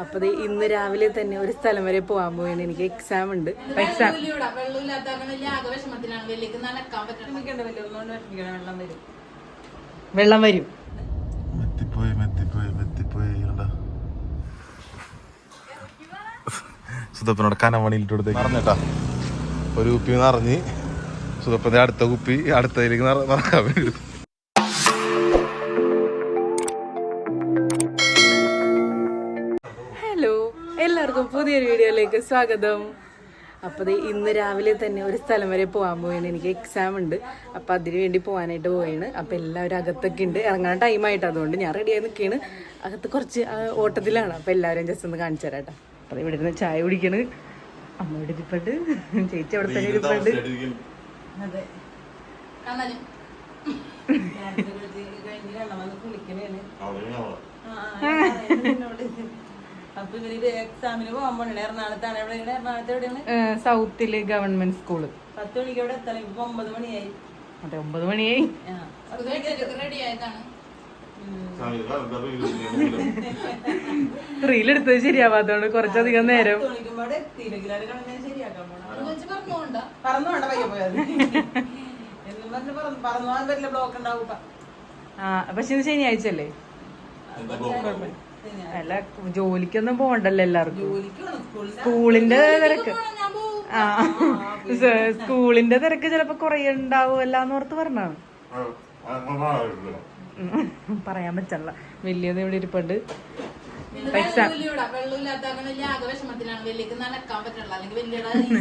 അപ്പൊ ദേ ഇന്ന് രാവിലെ തന്നെ ഒരു സ്ഥലം വരെ പോകാൻ പോയാണ് എനിക്ക് എക്സാം ഉണ്ട്. എക്സാം വെള്ളം വരും. മെത്തിപ്പോയി മെത്തിപ്പോയി മെത്തിപ്പോയി കണ്ട. സുധപ്പനോട് കനമണിയിലിട്ട് കൊടുത്ത് പറഞ്ഞേട്ടാ ഒരു കുപ്പി നിറഞ്ഞ് സുതപ്പന്റെ അടുത്ത കുപ്പി അടുത്തതിലേക്ക് നിറ- നിറക്കാൻ വരും സ്വാഗതം. അപ്പോൾ ഇന്ന് രാവിലെ തന്നെ ഒരു സ്ഥലം വരെ പോകാൻ പോയാണ് എനിക്ക് എക്സാം ഉണ്ട്. അപ്പോൾ അതിന് വേണ്ടി പോകാനായിട്ട് പോവാണ്. അപ്പോൾ എല്ലാവരും അകത്തൊക്കെ ഉണ്ട്. ഇറങ്ങാൻ ടൈമായിട്ട് അതുകൊണ്ട് ഞാൻ റെഡിയായി നിൽക്കുകയാണ് അകത്ത് കുറച്ച് ഓട്ടത്തിലാണ്. അപ്പോൾ എല്ലാവരും ജസ്റ്റ് ഒന്ന് കാണിച്ചു തരാം കേട്ടോ അപ്പോൾ ഇവിടെ ഇരുന്ന് ചായ കുടിക്കണ്. അമ്മ ഇവിടെ ഇരിപ്പുണ്ട്. ചേച്ചി അവിടെ തന്നെ ഇരിപ്പുണ്ട്. അതെ. അപ്പൊ എക്സാമിന് പോകാൻ പോണേ എറണാകുളത്താണ്. എവിടെ? എറണാകുളത്ത് എവിടെയാണ്? സൗത്തിൽ ഗവൺമെന്റ് സ്കൂൾ. പത്ത് മണിക്ക് എവിടെ എത്തണം? ഇപ്പൊ ഒമ്പത് മണിയായി. അതെ ഒമ്പത് മണിയായി. റീലെടുത്തത് ശരിയാവാത്തതുകൊണ്ട് കുറച്ചധികം നേരം. അവിടെ. ആ പക്ഷെ ഇത് ശനിയാഴ്ച. അല്ലേ അല്ല ജോലിക്കൊന്നും പോകണ്ടല്ലോ എല്ലാവർക്കും. സ്കൂളിന്റെ തിരക്ക്. ആ സ്കൂളിന്റെ തിരക്ക് ചിലപ്പോ കൊറേ ഉണ്ടാവുമല്ലോ എന്ന് ഓർത്ത് പറഞ്ഞാണ് പറയാൻ പറ്റല്ല വലിയത് ഇവിടെ ഇരിപ്പുണ്ട്.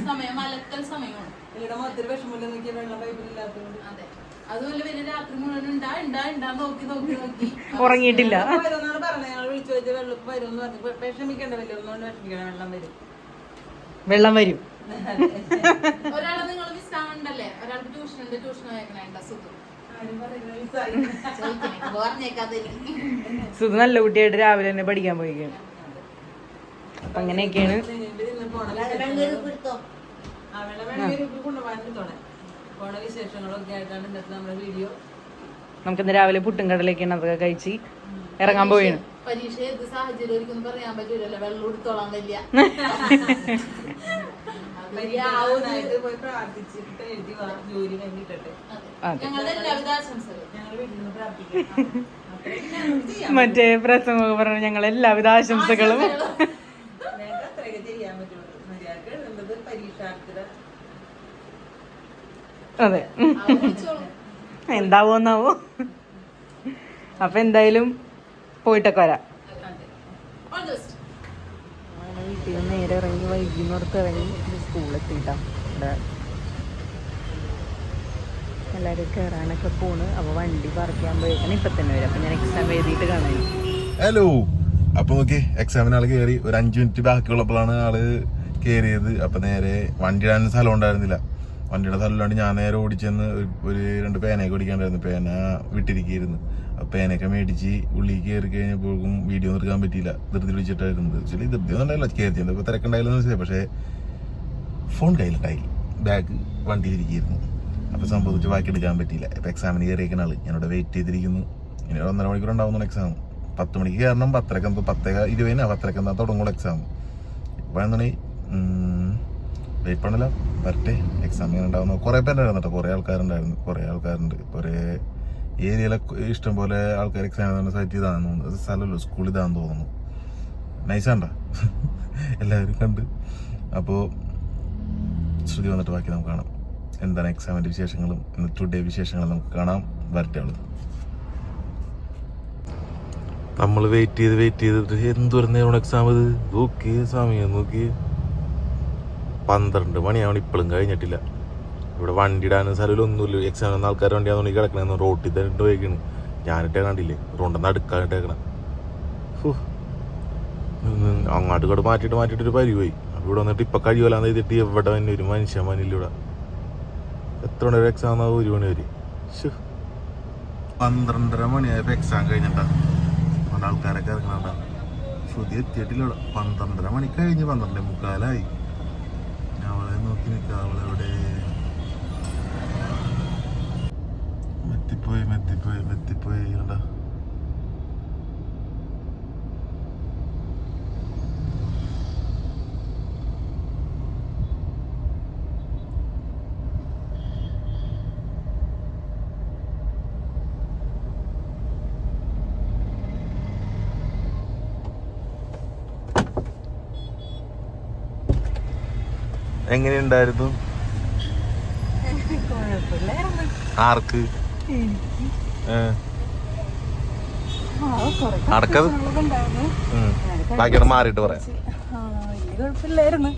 സമയം അലക്കൽ സമയമാണ്. അതുപോലെ പിന്നെ രാത്രി മുഴുവൻ ഉണ്ടാ ഉണ്ടാ ഉണ്ടാ നോക്കി നോക്കി നോക്കി ഉറങ്ങിയിട്ടില്ല വരുമെന്നാണ് പറഞ്ഞത് ഞങ്ങൾ വിളിച്ചു വെച്ച വെള്ളം വരുമെന്ന് പറഞ്ഞു വിഷമിക്കണ്ട വലിയ ഒന്നുകൊണ്ട് വിഷമിക്കണം വെള്ളം വരും വെള്ളം വരും ഒരാളെ നിങ്ങൾ മിസ് ആവണ്ടല്ലേ ഒരാൾക്ക് ട്യൂഷൻ ഉണ്ട് ട്യൂഷൻ അയക്കണേണ്ട സുഖം പറഞ്ഞേക്കാതെ സുധ നല്ല കുട്ടിയായിട്ട് രാവിലെ തന്നെ പഠിക്കാൻ പോയിക്കാണ് അപ്പൊ അങ്ങനെയൊക്കെയാണ് വിശേഷങ്ങളൊക്കെ ആയിട്ടാണ് ഇന്നത്തെ നമ്മുടെ വീഡിയോ നമുക്കിന്ന് രാവിലെ പുട്ടും കടലേക്ക് അതൊക്കെ കഴിച്ച് ഇറങ്ങാൻ പോവുകയാണ് പരീക്ഷ ഏത് സാഹചര്യം ഒരിക്കലും പറയാൻ പറ്റൂലല്ലോ വെള്ളം എടുത്തോളാൻ വലിയ മറ്റേ പ്രസംഗമൊക്കെ പറഞ്ഞു ഞങ്ങൾ എല്ലാവിധ ആശംസകളും. പരീക്ഷാർത്ഥിയുടെ അതെ. എന്താവോന്നാവോ. അപ്പൊ എന്തായാലും പോയിട്ടൊക്കെ വരാം. വീട്ടിൽ നിന്ന് നേരെ ഇറങ്ങി വൈകുന്നേരത്ത് ഇറങ്ങി സ്കൂളെത്തിട്ടാ ഇവിടെ എല്ലാവരും കയറാനൊക്കെ പോണ്. അപ്പൊ വണ്ടി പാർക്ക് ചെയ്യാൻ പോയേക്കാണ്. ഇപ്പൊ തന്നെ വരും. അപ്പൊ ഞാൻ എക്സാം എഴുതിയിട്ട് കാണാൻ ഹലോ അപ്പൊ നോക്കി എക്സാമിന് ആൾ കേറി. ഒരു അഞ്ചു മിനിറ്റ് ബാക്കിയുള്ളപ്പോഴാണ് ആൾ കേറിയത്. അപ്പൊ നേരെ വണ്ടി ഇടാൻ സ്ഥലം ഉണ്ടായിരുന്നില്ല. വണ്ടിയുടെ തല്ലാണ്ട് ഞാൻ നേരെ ഓടിച്ചെന്ന് ഒരു- രണ്ട് പേനയൊക്കെ ഓടിക്കാണ്ടായിരുന്നു പേന വിട്ടിരിക്കുന്നു അപ്പൊ പേനയൊക്കെ മേടിച്ച് ഉള്ളിൽ കയറി കഴിഞ്ഞപ്പോൾ വീഡിയോ എടുക്കാൻ പറ്റിയില്ല. ധൃതി വിളിച്ചിട്ടായിരുന്നത് ചില ധൃതി ഉണ്ടായില്ല കയറി ഇപ്പൊ തിരക്കുണ്ടായില്ലെന്ന് വെച്ചാൽ പക്ഷേ ഫോൺ കയ്യിലുണ്ടായി ബാഗ് വണ്ടി ഇരിക്കുന്നു അപ്പൊ സംഭവിച്ച് ബാക്കി എടുക്കാൻ പറ്റിയില്ല. ഇപ്പൊ എക്സാമിന് കയറിയേക്കുന്ന ആൾ. ഞാനിവിടെ വെയിറ്റ് ചെയ്തിരിക്കുന്നു. ഇനി ഒന്നര മണിക്കൂർ ഉണ്ടാവുന്ന എക്സാം പത്ത് മണിക്ക് കയറണം. പത്തരക്ക് എന്തോ പത്തേ ഇരുപതിനാ പത്തരക്കെന്താ തുടങ്ങുള്ളൂ എക്സാം ഇപ്പൊ എന്താണ് വെയിറ്റ് പണില്ല വരട്ടെ എക്സാം ഇങ്ങനെ ഉണ്ടാവുന്നു. കുറേ പേരുണ്ടായിരുന്നു കേട്ടോ. കുറേ ആൾക്കാരുണ്ടായിരുന്നു. കുറേ ആൾക്കാരുണ്ട്. കുറേ ഇഷ്ടം പോലെ ആൾക്കാർ എക്സാം സെറ്റ് ചെയ്താന്ന് തോന്നുന്നു. സ്ഥലമല്ലോ സ്കൂളിൽ ഇതാന്ന് തോന്നുന്നു. നൈസാണ്ട എല്ലാവരും കണ്ട്. അപ്പോൾ ശ്രുതി വന്നിട്ട് ബാക്കി നമുക്ക് കാണാം. എന്താണ് എക്സാമിന്റെ വിശേഷങ്ങളും? ടുഡേ വിശേഷങ്ങളും നമുക്ക് കാണാം. വരട്ടെ ഉള്ളത് നമ്മൾ വെയിറ്റ് ചെയ്ത് വെയിറ്റ് ചെയ്തിട്ട് എന്തോരം നേരം എക്സാം ഇത്? നോക്കി സമയം നോക്കി പന്ത്രണ്ട് മണിയാവണം ഇപ്പോഴും കഴിഞ്ഞിട്ടില്ല. ഇവിടെ വണ്ടി ഇടാനും സ്ഥലമില്ല ഒന്നുമില്ല എക്സാം വന്ന ആൾക്കാർ വണ്ടി ആണെന്ന് കിടക്കണെന്ന് റോട്ടിൽ തന്നെ പോയിക്കണ്. ഞാനിട്ടേ കണ്ടില്ലേ? റോണ്ടെന്ന് അടുക്കാനിട്ടേക്കണ അങ്ങോട്ട് ഇങ്ങോട്ട് മാറ്റിയിട്ട് മാറ്റിയിട്ട് ഒരു പരി പോയി. ഇവിടെ വന്നിട്ട് ഇപ്പൊ കഴിയുമല്ലാന്ന് എഴുതിയിട്ട് എവിടെ തന്നെ ഒരു മനുഷ്യൻ മനില്ല ഇവിടെ. എത്ര മണി വരെ എക്സാം ഒരു മണി വരെ. പന്ത്രണ്ടര മണിയായപ്പോ എക്സാം കഴിഞ്ഞിട്ടാ. അവിടെ ആൾക്കാരൊക്കെ ഇറങ്ങണ ശ്രുതി എത്തിയിട്ടില്ല ഇവിടെ. പന്ത്രണ്ടര മണി കഴിഞ്ഞ് പന്ത്രണ്ടേ മുക്കാലായി. അവളെവിടെ മെത്തിപ്പോയി മെത്തിപ്പോയി മെത്തിപ്പോയി കണ്ടാ എങ്ങനെയുണ്ടായിരുന്നു? ആർക്ക്? ഉം. ബാക്കിയാണ് മാറിയിട്ട് പറയാം.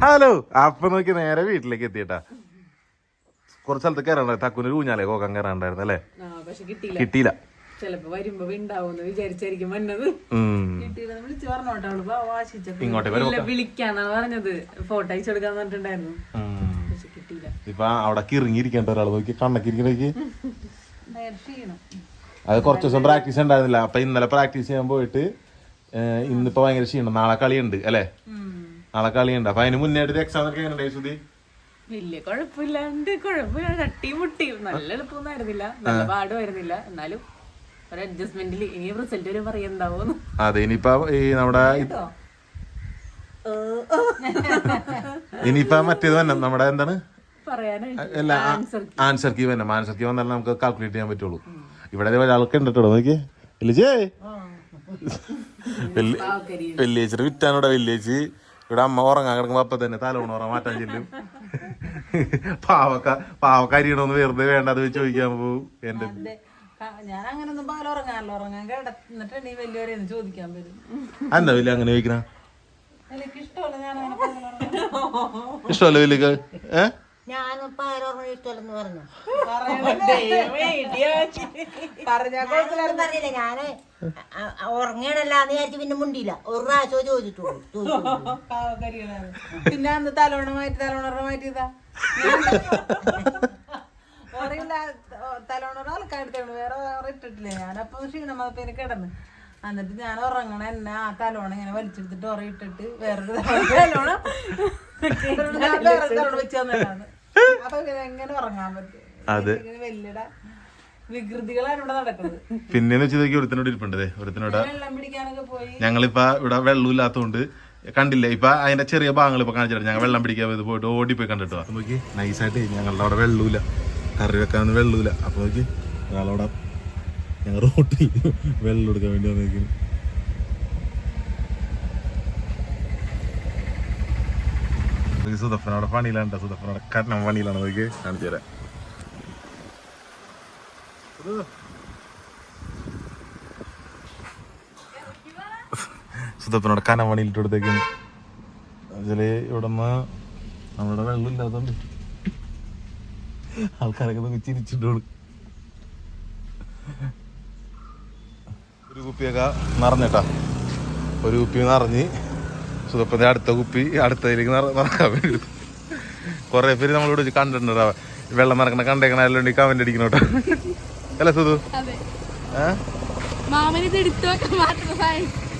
ഹലോ അപ്പൊ നോക്കി നേരെ വീട്ടിലേക്ക് എത്തിയിട്ടാ. കുറച്ച് സ്ഥലത്ത് കയറാണ്ടായിരുന്നു തക്കുനൊരു ഊഞ്ഞാലേ കോക്കാൻ കയറാണ്ടായിരുന്നു അല്ലേ ആ പക്ഷെ കിട്ടിയില്ല. കിട്ടിയില്ല. ചിലപ്പോ വരുമ്പോ ഉണ്ടാവുമെന്ന് വിചാരിച്ചായിരിക്കും വന്നത്. വിളിച്ച് പറഞ്ഞോട്ടെ അവൾ. പറഞ്ഞത്. ഫോട്ടോ പറഞ്ഞിട്ടുണ്ടായിരുന്നു. പക്ഷെ കിട്ടിയില്ല. ഇപ്പൊ അവിടെ കിറങ്ങിയിരിക്കണ്ട ഒരാൾ നോക്കി കണ്ണൊക്കെ ഇരിക്കണേക്ക് ഭയങ്കര ക്ഷീണം അത് കുറച്ച് ദിവസം പ്രാക്ടീസ് ഉണ്ടായിരുന്നില്ല. അപ്പൊ ഇന്നലെ പ്രാക്ടീസ് ചെയ്യാൻ പോയിട്ട് ഇന്നിപ്പോ ഭയങ്കര ക്ഷീണം. നാളെ കളിയുണ്ട് അല്ലേ? നാളെ കളിയുണ്ട്. അപ്പൊ അതിന് മുന്നേറ്റ് എക്സാം ഒക്കെ എങ്ങനെ സുധി? വലിയ കുഴപ്പമില്ലാണ്ട് കുഴപ്പമില്ല തട്ടിയും മുട്ടിയും. നല്ല എളുപ്പമൊന്നും ആയിരുന്നില്ല. നല്ല പാടുമായിരുന്നില്ല. എന്നാലും ഒരു അഡ്ജസ്റ്റ്മെന്റിൽ ഇനി റിസൾട്ട് വരെ പറയുണ്ടാവുമെന്ന് അതെ ഇനിയിപ്പോ ഈ നമ്മുടെ ഇനിയിപ്പോ മറ്റേത് തന്നെ നമ്മുടെ എന്താണ്? അല്ല ആൻസർ കീ തന്നെ ആൻസർ കീ വന്നാലും നമുക്ക് കാൽക്കുലേറ്റ് ചെയ്യാൻ പറ്റുള്ളൂ. ഇവിടെ ഒരാൾക്ക് ഉണ്ടോ നോക്കി വലിയേ വലിയേച്ചിട്ട് വിറ്റാനോടെ വലിയേച്ചി. ഇവിടെ അമ്മ ഉറങ്ങാൻ കിടക്കുമ്പോ അപ്പൊ തന്നെ തലവണ ഉറങ്ങാൻ മാറ്റാൻ ചെല്ലും. പാവക്ക പാവക്കരിയണോന്ന് വെറുതെ വേണ്ട അത് ചോദിക്കാൻ പോവും. എന്റെ ഞാൻ അങ്ങനൊന്നും പകൽ ഉറങ്ങാനല്ലോ ഉറങ്ങാൻ കിടന്നിട്ട് നീ വലിയവരെ ചോദിക്കാൻ വരും. എന്താ വലിയ അങ്ങനെ ചോദിക്കണ? ഇഷ്ടമല്ല ഞാൻ അങ്ങനെ പകൽ ഉറങ്ങാൻ. ഇഷ്ടമല്ലേ വലിയ ഏ? ഞാനും ഉറങ്ങാൻ ഇഷ്ടമല്ലെന്ന് പറഞ്ഞു. പറഞ്ഞില്ല? ഞാൻ അ- ഉറങ്ങണല്ലാന്ന് വിചാരിച്ച് പിന്നെ മുണ്ടില്ല ഒരു പ്രാവശ്യം ചോദിച്ചിട്ടുള്ളൂ. പിന്നെ അന്ന് തലോണ മാറ്റി തലോണറ മാറ്റിയതാ? തലോണറ വേറെ വേറെ ഇട്ടിട്ടില്ല. ഞാനപ്പൊ ക്ഷീണം വന്നപ്പോ എനിക്ക് കിടന്ന്. എന്നിട്ട് ഞാൻ ഉറങ്ങണ എന്നെ ആ തലോണ ഇങ്ങനെ വലിച്ചെടുത്തിട്ട് ഉറ ഇട്ടിട്ട് വേറൊരു തലോണ ഞാൻ വേറെ തലോണ വെച്ച് തന്നതാണ് അപ്പൊ പിന്നെ എങ്ങനെ ഉറങ്ങാൻ പറ്റും? വികൃതികളാണ് ഇവിടെ നടക്കുന്നത്. പിന്നെന്ന് വെച്ചാൽ ഒരുത്തനോട് ഇരിപ്പുണ്ടേ ഒരുത്തനോട് വെള്ളം ഇല്ലാത്തോണ്ട് പോയി. ഞങ്ങളിപ്പോ ഇവിടെ വെള്ളമില്ലാത്തതുകൊണ്ട് കണ്ടില്ലേ. ഇപ്പൊ അതിന്റെ ചെറിയ ഭാഗങ്ങൾ ഇപ്പൊ കാണിച്ചിട്ട് ഞങ്ങൾ വെള്ളം പിടിക്കാൻ പോയത് പോയിട്ട് ഓടിപ്പോയി കണ്ടിട്ടോ. നോക്കി നൈസായിട്ട് ഞങ്ങളുടെ അവിടെ വെള്ളമില്ല. കറി വെക്കാൻ വെള്ളമില്ല. അപ്പൊ നോക്കി ഞങ്ങളവിടെ ഞങ്ങൾ റോട്ടിൽ വെള്ളം എടുക്കാൻ വേണ്ടി വന്നേക്കും സുധപ്പനോടെ പണിയിലാണ് സുധപ്പനോടെ കാരണം പണിയിലാണ്. നോക്കി കാണിച്ചു തരാം. സുദപ്പനോട് കനം പണിയിലിട്ട് കൊടുത്തേക്കുന്നു. അതിൽ ഇവിടെ നിന്ന് നമ്മുടെ വെള്ളം ഇല്ലാത്തോണ്ട് ആൾക്കാരൊക്കെ ചിരിച്ചിട്ടോളൂ. ഒരു കുപ്പിയൊക്കെ നിറഞ്ഞിട്ടാ. ഒരു കുപ്പി നിറഞ്ഞ് സുധപ്പന്റെ അടുത്ത കുപ്പി അടുത്തതിലേക്ക് നിറ- നിറക്കാൻ വേണ്ടി കൊറേ പേര് നമ്മളിവിടെ കണ്ടിട്ടുണ്ടാ വെള്ളം നിറക്കണ കണ്ടേക്കണ എല്ലാം കമന്റ് അടിക്കണോട്ടോ അല്ല സുധു?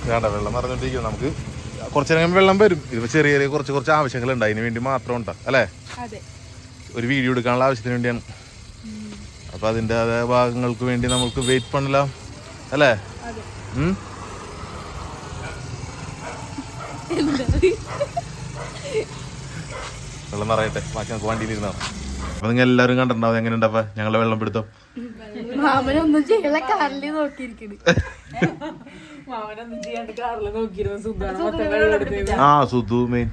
വേണ്ട വെള്ളം നിറഞ്ഞോണ്ടിരിക്കും നമുക്ക്. കുറച്ചു നേരം വെള്ളം വരും. ഇതിപ്പോ ചെറിയ ചെറിയ കുറച്ച് കുറച്ച് ആവശ്യങ്ങൾ ഉണ്ട് അതിന് വേണ്ടി മാത്രം ഉണ്ടാ അല്ലേ? ഒരു വീഡിയോ എടുക്കാനുള്ള ആവശ്യത്തിന് വേണ്ടിയാണ്. അപ്പൊ അതിന്റെ അതേ ഭാഗങ്ങൾക്ക് വേണ്ടി നമുക്ക് വെയിറ്റ് പണല്ലോ അല്ലേ? വെള്ളം നിറയട്ടെ. ബാക്കി നമുക്ക് വണ്ടിയിലിരുന്നാ അപ്പൊ നിങ്ങൾ എല്ലാവരും കണ്ടിട്ടുണ്ടാവും എങ്ങനെ ഉണ്ടപ്പ ഞങ്ങളെ വെള്ളം പിടുത്തം. മാമനൊന്നും ചെയ്യല കാറിൽ നോക്കിയിരിക്കുന്നു ആ സുധു മെയിൻ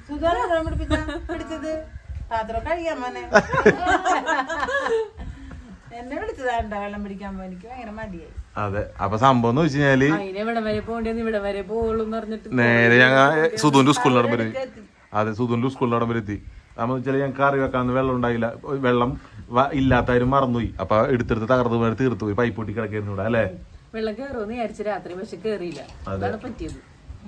പാത്രം കഴിയാൻ മോനെ. എന്നെ വിളിച്ചതാണ്ട വെള്ളം പിടിക്കാൻ എനിക്ക് ഭയങ്കര മടിയായി. അതെ അപ്പൊ സംഭവം എന്ന് വെച്ച് കഴിഞ്ഞാൽ അതിനെ ഇവിടെ വരെ പോകേണ്ടെന്ന് ഇവിടെ വരെ പോവുള്ളൂ പറഞ്ഞിട്ട് നേരെ ഞങ്ങൾ സുധുന്റെ സ്കൂളിനോടം വരെ അതെ സുധുന്റെ സ്കൂളിനോടം വരെ എത്തി. നമ്മൾ വെച്ചാൽ ഞങ്ങൾക്ക് കറി വെക്കാന്ന് വെള്ളം ഉണ്ടായില്ല. വെള്ളം ഇല്ലാത്തവരും മറന്നുപോയി. അപ്പൊ എടുത്തെടുത്ത് തകർത്ത് പോയി തീർത്തു പോയി. പൈപ്പ് പൊട്ടി കിടക്കായിരുന്നു ഇവിടെ അല്ലേ? വെള്ളം കയറുമെന്ന് വിചാരിച്ചു രാത്രി പക്ഷെ കേറിയില്ല. അതാണ് പറ്റിയത്.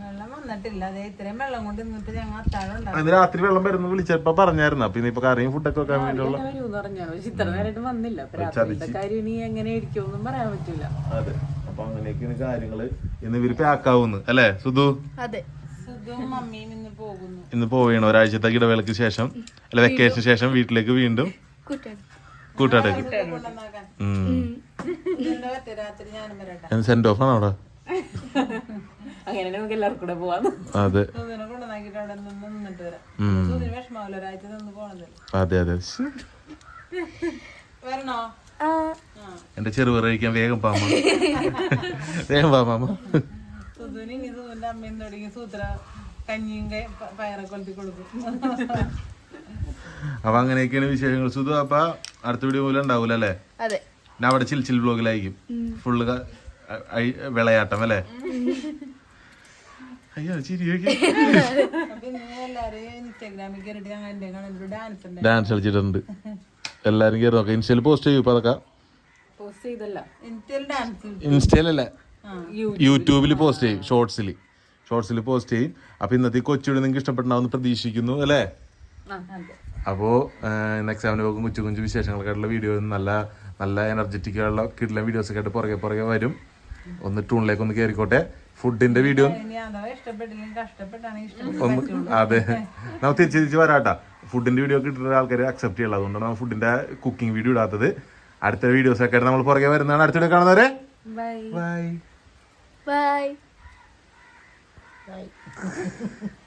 വെള്ളം വന്നിട്ടില്ല. അതെ ഇത്രയും വെള്ളം കൊണ്ട് ഇന്നിപ്പോ ഞങ്ങൾ അത്താഴം ഉണ്ടാവും അന്ന് രാത്രി വെള്ളം വരുന്നു വിളിച്ചപ്പോ പറഞ്ഞായിരുന്നു. അപ്പൊ ഇനിയിപ്പോ കറിയും ഫുഡൊക്കെ വെക്കാൻ വേണ്ടിയുള്ള ഞാൻ വരൂന്ന് പറഞ്ഞു പക്ഷെ ഇത്ര നേരമായിട്ട് വന്നില്ല. അപ്പൊ രാത്രിയുടെ കാര്യം ഇനി എങ്ങനെ ഇരിക്കുമെന്നും പറയാൻ പറ്റൂല അതെ. അപ്പൊ അങ്ങനെയൊക്കെയാണ് കാര്യങ്ങൾ ഇന്ന് ഇവർ പാക്കാവുന്നു അല്ലേ സുധു? അതെ. ഇന്ന് പോവുകയാണ്. ഒരാഴ്ചത്തെ ഇടവേളക്ക് ശേഷം അല്ല വെക്കേഷന് ശേഷം വീട്ടിലേക്ക് വീണ്ടും കൂട്ടാട്ടേക്ക്. സെന്റ് ഓഫ് ആണോ അവിടെ? അങ്ങനെ നമുക്ക് എല്ലാവർക്കും കൂടെ പോവാന്ന്. അതെ. അതെ അതെ എന്റെ ചെറുപറ കഴിക്കാൻ വേഗം പാമ വേഗം പാമാമ അമ്മയും തുടങ്ങി സൂത്ര കഞ്ഞിയും കൊളുത്തി കൊടുക്കും. അപ്പൊ അങ്ങനെയൊക്കെയാണ് വിശേഷങ്ങൾ. സുധു അപ്പൊ അടുത്ത വീഡിയോ പോലും ഉണ്ടാവൂലേ അതെ. ഞാൻ അവിടെ ചിൽ ചിൽ ബ്ലോഗിലായിരിക്കും ഫുള്ള് വിളയാട്ടം അല്ലേ? അയ്യോ ചിരിയൊക്കെ ഡാൻസ് ഉണ്ട്? ഡാൻസ് കളിച്ചിട്ടുണ്ട്. എല്ലാരും കയറി നോക്കാം. ഇൻസ്റ്റയിൽ പോസ്റ്റ് ചെയ്യൂ ഇപ്പൊ അതൊക്കെ. പോസ്റ്റ് ചെയ്തല്ല. ഇൻസ്റ്റയിൽ ഡാൻസ് ഇൻസ്റ്റയിലല്ല. യൂട്യൂബിൽ പോസ്റ്റ് ചെയ്യും ഷോർട്സിൽ ഷോർട്സിൽ പോസ്റ്റ് ചെയ്യും. അപ്പൊ ഇന്നത്തെ കൊച്ചുകൂടി നിങ്ങൾക്ക് ഇഷ്ടപ്പെട്ടുണ്ടാവും പ്രതീക്ഷിക്കുന്നു അല്ലേ? അപ്പോ നെക്സ്റ്റ് സെവൻ പോകും കൊച്ചു കൊച്ചു വിശേഷങ്ങൾക്കായിട്ടുള്ള വീഡിയോ നല്ല നല്ല എനർജറ്റിക് ആയിട്ടുള്ള കിട്ടുന്ന വീഡിയോസ് ഒക്കെ ആയിട്ട് പുറകെ പുറകെ വരും. ഒന്ന് ടൂണിലേക്ക് ഒന്ന് കയറിക്കോട്ടെ ഫുഡിന്റെ വീഡിയോ. ഒന്ന് അതെ. നമുക്ക് തിരിച്ച് തിരിച്ച് വരാട്ടാ. ഫുഡിന്റെ വീഡിയോ കിട്ടുന്ന ആൾക്കാർ അക്സെപ്റ്റ് ചെയ്യുള്ളൂ അതുകൊണ്ടാണ് നമ്മൾ ഫുഡിന്റെ കുക്കിംഗ് വീഡിയോ ഇടാത്തത്. അടുത്ത വീഡിയോസ് ഒക്കെ ആയിട്ട് നമ്മൾ പുറകെ വരുന്നതാണ്. അടുത്ത വീഡിയോ കാണുന്നവരെ. ബൈ. ബൈ. ബൈ. ബൈ.